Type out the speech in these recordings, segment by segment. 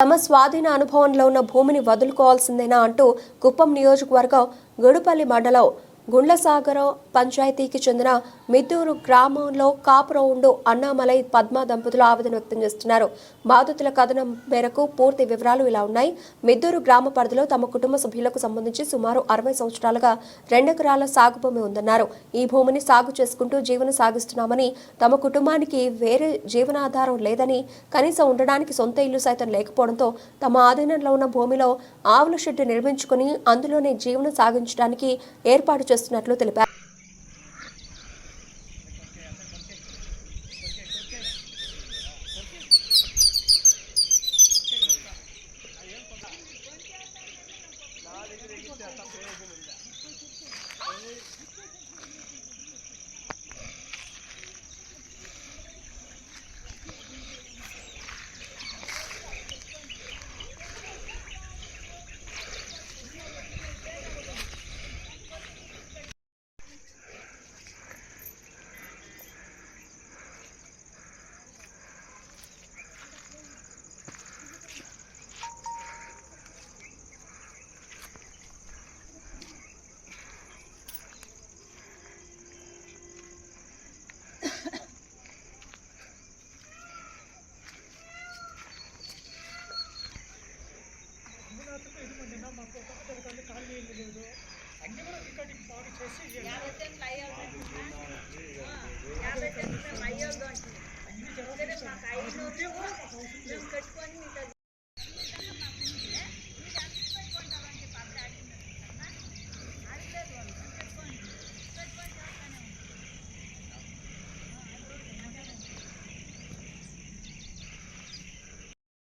తమ స్వాధీన అనుభవంలో ఉన్న భూమిని వదులుకోవాల్సిందేనా అంటూ కుప్పం నియోజకవర్గం గుడుపల్లి మండలం గుండ్లసాగర పంచాయతీకి చెందిన మిద్దూరు గ్రామంలో కాపురం ఉండు అన్నామలై పద్మ దంపతులు ఆవేదన వ్యక్తం చేస్తున్నారు. బాధితుల కథనం మేరకు పూర్తి వివరాలు ఇలా ఉన్నాయి. మిద్దూరు గ్రామ పరిధిలో తమ కుటుంబ సభ్యులకు సంబంధించి సుమారు అరవై సంవత్సరాలుగా రెండెకరాల సాగు భూమి ఉందన్నారు. ఈ భూమిని సాగు చేసుకుంటూ జీవనం సాగిస్తున్నామని తమ కుటుంబానికి వేరే జీవనాధారం లేదని కనీసం ఉండడానికి సొంత ఇల్లు సైతం లేకపోవడంతో తమ ఆధీనంలో ఉన్న భూమిలో ఆవుల షెడ్డు నిర్మించుకుని అందులోనే జీవనం సాగించడానికి ఏర్పాటు చేస్తున్నట్లు తెలిపారు.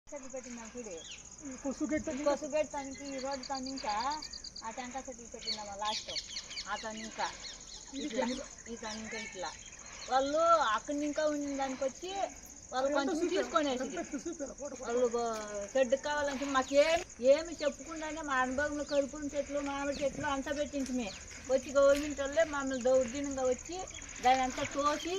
చెట్లు పెట్టిందాం చూడు కొసు తనకి ఈ రోడ్డు తను ఇంకా ఆ టెంకాయ చెట్లు పెట్టిందామా లాస్ట్. ఆ తను ఇంకా ఇట్లా. ఈ తను ఇంకా ఇట్లా. వాళ్ళు అక్కడి ఇంకా ఉన్న దానికి వచ్చి వాళ్ళు కొంచెం తీసుకొనేసి వాళ్ళు షెడ్ కావాలంటే మాకేం ఏమి చెప్పకుండానే మా అనుభవంలో కరుపుల చెట్లు మామిడి చెట్లు అంతా పెట్టించమే వచ్చి గవర్నమెంట్ వాళ్ళే మమ్మల్ని దౌర్జన్యంగా వచ్చి దాని అంతా తోసి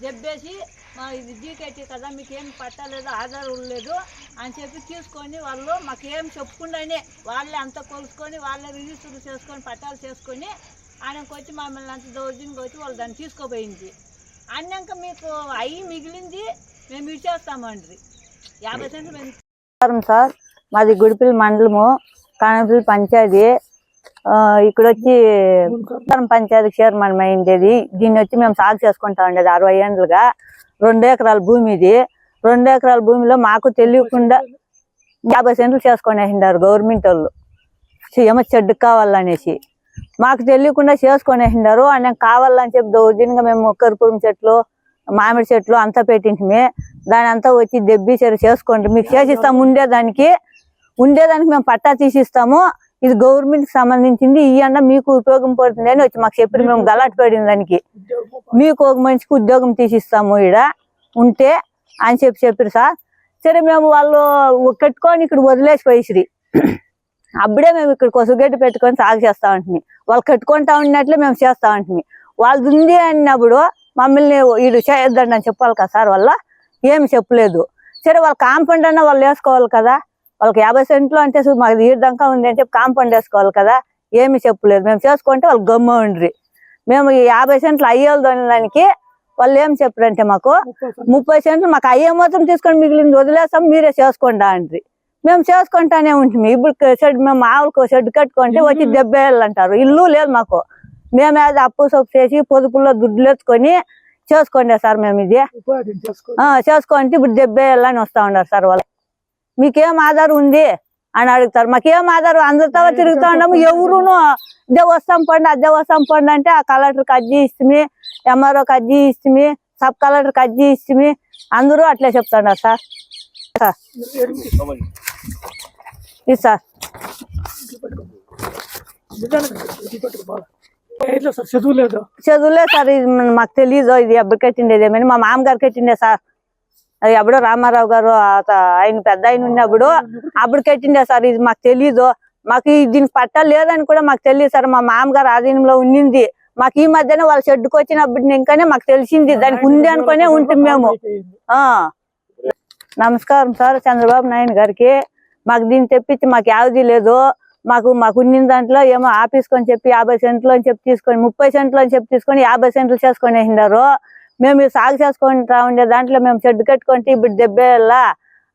దెబ్బేసి మా ఇది జీకెట్టి కదా మీకు పట్టలేదు ఆధారం లేదు అని చెప్పి తీసుకొని వాళ్ళు మాకేం చెప్పకుండానే వాళ్ళే అంతా కొలుసుకొని వాళ్ళే రిజిస్టర్ చేసుకొని పట్టాలు చేసుకొని ఆయనకు వచ్చి మమ్మల్ని అంత దౌర్జన్యంగా వచ్చి వాళ్ళు దాన్ని తీసుకోపోయింది. అన్నాక మీకు అయ్యి మిగిలింది మేము ఇచ్చేస్తామండ్రి యాభై సెంట్లు మేము సార్. మాది గుడిపిల్లి మండలము కానపల్లి పంచాయతీ. ఆ, ఇక్కడ వచ్చి పంచాయతీ చైర్మన్ అయిండేది దీన్ని వచ్చి మేము సాగు చేసుకుంటా ఉండేది అరవై ఏళ్ళుగా రెండు ఎకరాల భూమి ఇది రెండు ఎకరాల భూమిలో మాకు తెలియకుండా యాభై సెంట్లు చేసుకునేసిండారు గవర్నమెంట్ వాళ్ళు. ఏమో చెడ్డు కావాలనేసి. మాకు తెలియకుండా చేసుకునేసిండారు. ఆయన కావాలని చెప్పి దౌర్జన్యంగా మేము కర్పూరం చెట్లు మామిడి చెట్లు అంతా పెట్టింటిమి. దాని అంతా వచ్చి దెబ్బీసరి చేసుకోండి. మీకు చేసిస్తాము ఉండేదానికి ఉండేదానికి మేము పట్టా తీసిస్తాము. ఇది గవర్నమెంట్కి సంబంధించింది. ఈ అన్న మీకు ఉపయోగం పడుతుంది అని వచ్చి మాకు చెప్పి మేము గలాట్ పడిన దానికి. మీకు ఒక మనిషికి ఉద్యోగం తీసిస్తాము ఈడ. ఉంటే అని చెప్పి చెప్పారు సార్. సరే మేము వాళ్ళు కట్టుకొని ఇక్కడ వదిలేసి పోయిసిరి. అప్పుడే మేము ఇక్కడ కొసగడ్డి పెట్టుకొని సాగు చేస్తా ఉంటుంది వాళ్ళు కట్టుకుంటా ఉన్నట్లే మేము చేస్తా ఉంటుంది వాళ్ళది ఉంది అన్నప్పుడు మమ్మల్ని వీడు చేయొద్దండి అని చెప్పాలి కదా సార్ వాళ్ళ. ఏమి చెప్పలేదు. సరే వాళ్ళ కాంపౌండ్ అన్న వాళ్ళు వేసుకోవాలి కదా. వాళ్ళకి యాభై సెంట్లు అంటే మాకు ఈడదాకా ఉంది అని చెప్పి కాంపౌండ్ వేసుకోవాలి కదా. ఏమి చెప్పలేదు. మేము చేసుకుంటే వాళ్ళు గమ్మ ఉండ్రి. మేము ఈ యాభై సెంట్లు అయ్యేది దానికి వాళ్ళు ఏం చెప్పారంటే మాకు ముప్పై సెంట్లు మాకు అయ్యే మొత్తం తీసుకొని మిగిలింది వదిలేస్తాం మీరే చేసుకోండి అండ్రి. మేము చేసుకుంటానే ఉంటుంది ఇప్పుడు షెడ్ మేము ఆవులకు షెడ్ కట్టుకుంటే వచ్చి దెబ్బేయాలంటారు ఇల్లు లేదు మాకు. మేము అది అప్పు సొప్పు చేసి పొదుపుల్లో దుడ్లు ఎత్తుకొని చేసుకోండి సార్ మేము ఇది. చేసుకోండి ఇప్పుడు దెబ్బేయాలని వస్తా ఉన్నారు సార్ వాళ్ళు. మీకేం ఆధారం ఉంది? అని అడుగుతారు. మాకేం ఆధారం? అందరితో తిరుగుతా ఉన్నాము. ఎవరును ఇదే వస్తాం పండి అదే వస్తాం పండి అంటే ఆ కలెక్టర్కి అర్జీ ఇస్తుంది ఎంఆర్ఓకి అర్జీ ఇస్తుంది సబ్ కలెక్టర్కి అర్జీ ఇస్తుంది అందరూ అట్లే చెప్తున్నారు సార్. ఇది సార్. చదువు లేదు. చదువులే సార్ ఇది మాకు తెలియదు ఇది ఎప్పుడు కట్టిండేది ఏమని. మా మామగారు కట్టిండే సార్. అది ఎప్పుడో రామారావు గారు ఆయన పెద్ద ఆయన ఉన్నప్పుడు అప్పుడు కట్టిండే సార్ ఇది మాకు తెలియదు మాకు ఈ దీనికి పట్టా లేదని కూడా మాకు తెలియదు సార్. మా మామగారు ఆధీనంలో ఉండింది మాకు ఈ మధ్యన వాళ్ళ షెడ్కి వచ్చినప్పుడు ఇంకానే మాకు తెలిసింది. దానికి ఉంది అనుకునే ఉంటుంది మేము. ఆ. నమస్కారం సార్ చంద్రబాబు నాయుడు గారికి. మాకు దీన్ని తెప్పించి మాకు యావది లేదు. మాకు మాకు ఉన్న దాంట్లో ఏమో ఆఫీస్కొని చెప్పి యాభై సెంట్లు అని చెప్పి తీసుకొని ముప్పై సెంట్లు అని చెప్పి తీసుకొని యాభై సెంట్లు చేసుకొని వేసినారు మేము ఈ సాగు చేసుకుంటా ఉండే దాంట్లో మేము షెడ్ కట్టుకుంటే ఇప్పుడు దెబ్బేయాలా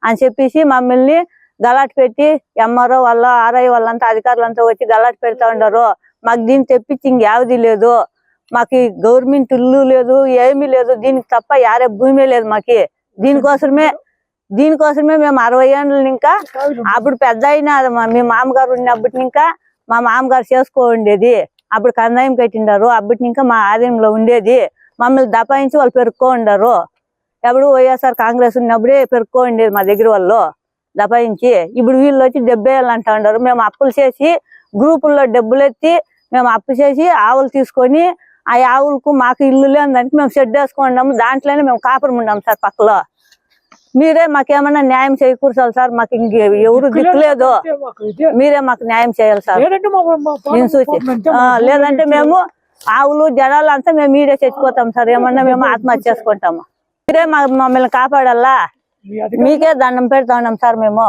అని చెప్పేసి మమ్మల్ని గలాట్ పెట్టి ఎంఆర్ఓ వాళ్ళ ఆర్ఐ వాళ్ళంతా అధికారులంతా వచ్చి గలాట్ పెడతా ఉండరు. మాకు దీన్ని తెప్పించి ఇంకేవది లేదు. మాకు గవర్నమెంట్ ఇల్లు లేదు ఏమీ లేదు. దీనికి తప్ప యారే భూమి లేదు మాకి. దీనికోసమే దీనికోసమే మేము అరవై ఏళ్ళు ఇంకా అప్పుడు పెద్ద అయినా మీ మామగారు ఉన్నప్పటి ఇంకా మా మామగారు చేసుకో ఉండేది. అప్పుడు కందాయం కట్టిండారు. అప్పటి ఇంకా మా ఆదాయంలో ఉండేది. మమ్మల్ని దపాయించి వాళ్ళు పెరుక్కో ఉండరు. ఎప్పుడు వైఎస్ఆర్ కాంగ్రెస్ ఉన్నప్పుడే పెరుక్కో ఉండేది మా దగ్గర వాళ్ళు. దపాయించి ఇప్పుడు వీళ్ళు వచ్చి డెబ్బై ఏళ్ళు అంటా ఉండరు. మేము అప్పులు చేసి గ్రూపుల్లో డబ్బులు ఎత్తి మేము అప్పు చేసి ఆవులు తీసుకొని ఆ ఆవులకు మాకు ఇల్లు లేదంటే మేము షెడ్ వేసుకున్నాము దాంట్లోనే మేము కాపురం ఉన్నాం సార్ పక్కలో. మీరే మాకేమన్నా న్యాయం చేకూర్చాలి సార్ మాకు ఇంక ఎవరు దిక్కులేదు. మీరే మాకు న్యాయం చేయాలి సార్. నేను లేదంటే మేము ఆవులు జనాలు అంతా మేము మీరే చచ్చిపోతాం సార్ ఏమన్నా మేము ఆత్మహత్య చేసుకుంటాము. మీరే మా- మమ్మల్ని కాపాడాలా? మీకే దండం పెడతా ఉన్నాం సార్ మేము.